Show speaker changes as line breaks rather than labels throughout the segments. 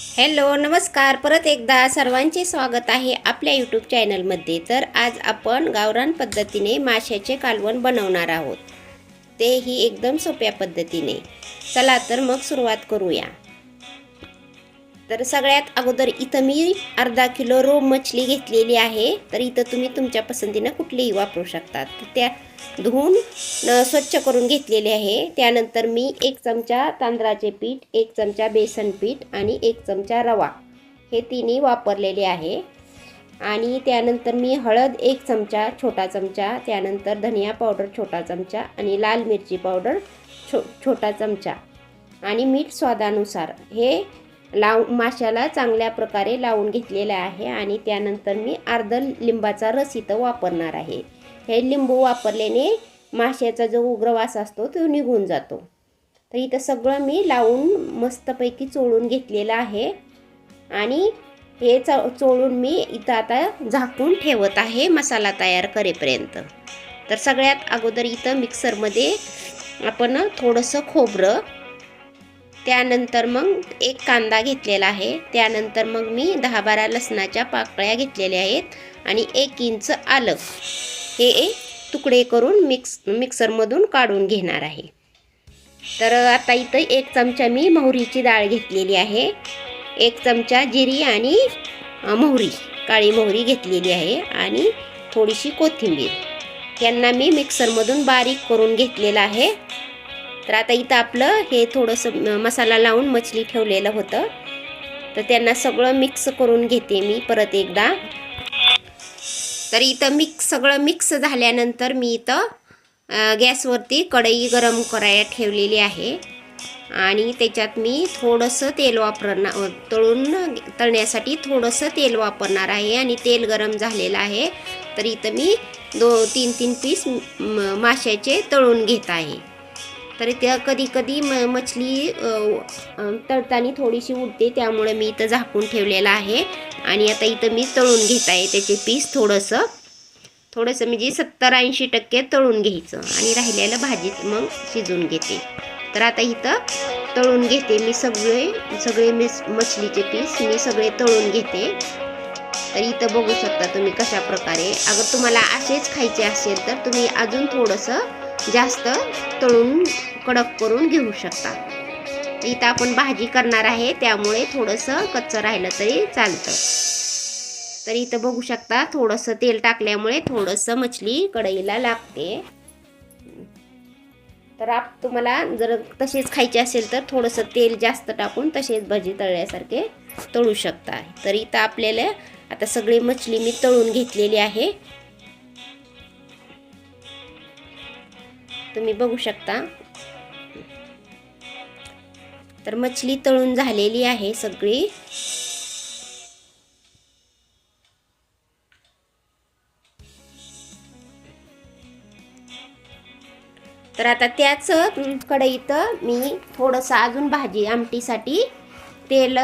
Hello नमस्कार. परत एकदा सर्वांचे स्वागत आहे आपल्या यूट्यूब चॅनलमध्ये तर आज आपण गावरान पद्धतीने माशाचे कालवण बनवणार आहोत. तेही एकदम सोप्या पद्धतीने. चला तर मग सुरुवात करूया. तर सगळ्यात अगोदर इथं मी अर्धा किलो रो मछली घेतलेली आहे. तर इथं तुम्ही तुमच्या पसंतीनं कुठलीही वापरू शकतात त्या धुवून स्वच्छ करून घेतलेले आहे. त्यानंतर मी एक चमचा तांदळाचे पीठ एक चमचा बेसन पीठ आणि एक चमचा रवा हे तिन्ही वापरलेले आहे. आणि त्यानंतर मी हळद एक चमचा छोटा चमचा त्यानंतर धनिया पावडर छोटा चमचा आणि लाल मिरची पावडर छो छोटा चमचा. आणि मीठ स्वादानुसार हे लाव माशाला चांगल्या प्रकारे लावून घेतलेलं आहे आणि त्यानंतर मी अर्ध लिंबाचा रस इथं वापरणार आहे. हे लिंबू वापरल्याने माशाचा जो उग्रवास असतो तो निघून जातो. तर इथं सगळं मी लावून मस्तपैकी चोळून घेतलेलं आहे आणि हे च चोळून मी इथं आता झाकून ठेवत आहे मसाला तयार करेपर्यंत. तर सगळ्यात अगोदर इथं मिक्सरमध्ये आपण थोडंसं खोबरं त्यानंतर मग एक कांदा घेतलेला आहे. त्यानंतर मग मी दहा बारा लसणाच्या पाकळ्या घेतलेल्या आहेत आणि एक इंच आलं. हे तुकडे करून मिक्स मिक्सरमधून काढून घेणार आहे. तर आता इथं एक चमचा मी मोहरीची डाळ घेतलेली आहे. एक चमचा जिरी आणि मोहरी काळी मोहरी घेतलेली आहे आणि थोडीशी कोथिंबीर. यांना मी मिक्सरमधून बारीक करून घेतलेलं आहे. तर आता इथं आपलं हे थोडंसं मसाला लावून मछली ठेवलेलं होतं. तर त्यांना सगळं मिक्स करून घेते मी परत एकदा. तर इथं मिक्स सगळं मिक्स झाल्यानंतर मी इथं गॅसवरती कढई गरम करायला ठेवलेली आहे. आणि त्याच्यात मी थोडंसं तेल वापरणार तळून तळण्यासाठी थोडंसं तेल वापरणार आहे आणि तेल गरम झालेलं आहे. तर इथं मी दो तीन तीन पीस माशाचे तळून घेत आहे. तर त्या कधी कधी म मछली तळताना थोडीशी उडते त्यामुळे मी इथं झाकून ठेवलेलं आहे. आणि आता इथं मी तळून घेत आहे त्याचे पीस थोडंसं. थोडंसं म्हणजे सत्तर ऐंशी टक्के तळून घ्यायचं आणि राहिलेलं भाजीत मग शिजून घेते. तर आता इथं तळून घेते मी सगळे सगळे मिस मछलीचे पीस मी सगळे तळून घेते. तर इथं बघू शकता तुम्ही कशा प्रकारे. अगर तुम्हाला असेच खायचे असेल तर तुम्ही अजून थोडंसं जास्त तळून कडक करून घेऊ शकता. इथं आपण भाजी करणार आहे त्यामुळे थोडंसं कच्चं राहिलं तरी चालतं. तर इथं बघू शकता थोडंसं तेल टाकल्यामुळे थोडंसं मछली कढईला लागते. तर आप तुम्हाला जर तसेच खायचे असेल तर थोडंसं तेल जास्त टाकून तसेच भजी तळल्यासारखे तळू शकता. तर इथं आपल्याला आता सगळी मछली मी तळून घेतलेली आहे. तुम्ही बघू शकता. तर मछली तळून झालेली आहे सगळी. तर आता त्याच कढईत मी थोडंसं अजून भाजी आमटीसाठी तेल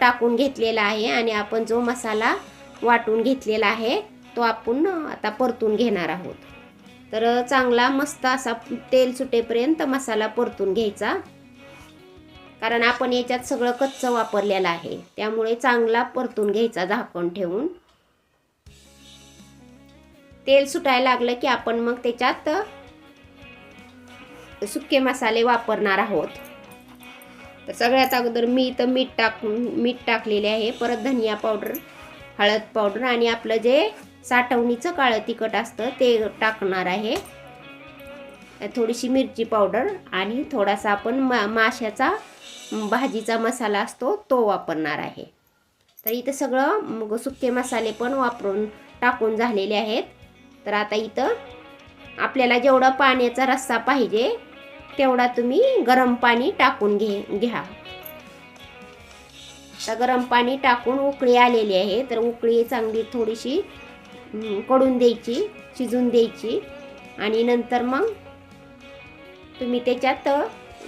टाकून घेतलेलं आहे आणि आपण जो मसाला वाटून घेतलेला आहे तो आपण आता परतून घेणार आहोत. तर चांगला मस्त असा तेल सुटेपर्यंत मसाला परतून घ्यायचा. कारण आपण याच्यात सगळं कच्चं वापरलेलं आहे. त्यामुळे चांगला परतून घ्यायचा झाकण ठेवून. तेल सुटायला लागलं की आपण मग त्याच्यात सुके मसाले वापरणार आहोत. तर सगळ्यात अगोदर मी इथं मीठ टाकून मीठ टाकलेले आहे. परत धनिया पावडर हळद पावडर आणि आपलं जे साठवणीचं काळं तिखट असतं ते टाकणार आहे. थोडीशी मिरची पावडर आणि थोडासा आपण मा माशाचा भाजीचा मसाला असतो तो वापरणार आहे. तर इथं सगळं मग सुके मसाले पण वापरून टाकून झालेले आहेत. तर आता इथं आपल्याला जेवढा पाण्याचा रस्सा पाहिजे तेवढा तुम्ही गरम पाणी टाकून घे घ्या. तर गरम पाणी टाकून उकळी आलेली आहे तर उकळी चांगली थोडीशी कडून द्यायची शिजून द्यायची. आणि नंतर मग तुम्ही त्याच्यात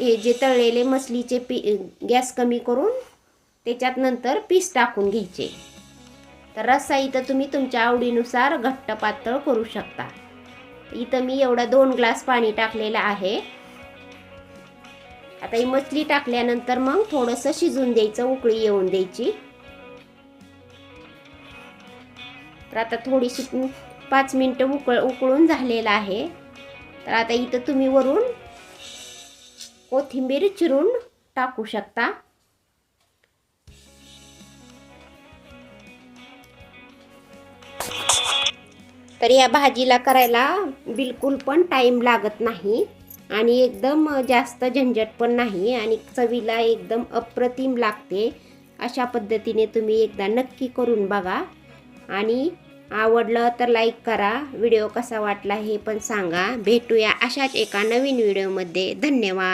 हे जे तळलेले मसलीचे पी गॅस कमी करून त्याच्यात नंतर पीस टाकून घ्यायचे. तर रस्सा इथं तुम्ही तुमच्या आवडीनुसार घट्ट पातळ करू शकता. इथं मी एवढा दोन ग्लास पाणी टाकलेलं आहे. आता ही मछली टाकल्यानंतर मग थोडंसं शिजून द्यायचं उकळी येऊन द्यायची. तर आता थोडीशी पाच मिनटं उकळ उकळून झालेलं आहे. तर आता इथं तुम्ही वरून कोथिंबीर चिरून टाकू शकता. तर या भाजीला करायला बिलकुल पण टाईम लागत नाही आणि एकदम जास्त झंझट पण नाही आणि चवीला एकदम अप्रतिम लागते. अशा पद्धतीने तुम्ही एकदा नक्की करून बघा आणि आवडलं तर लाईक करा. व्हिडिओ कसा वाटला हे पण सांगा. भेटूया अशाच एका नवीन व्हिडिओमध्ये धन्यवाद.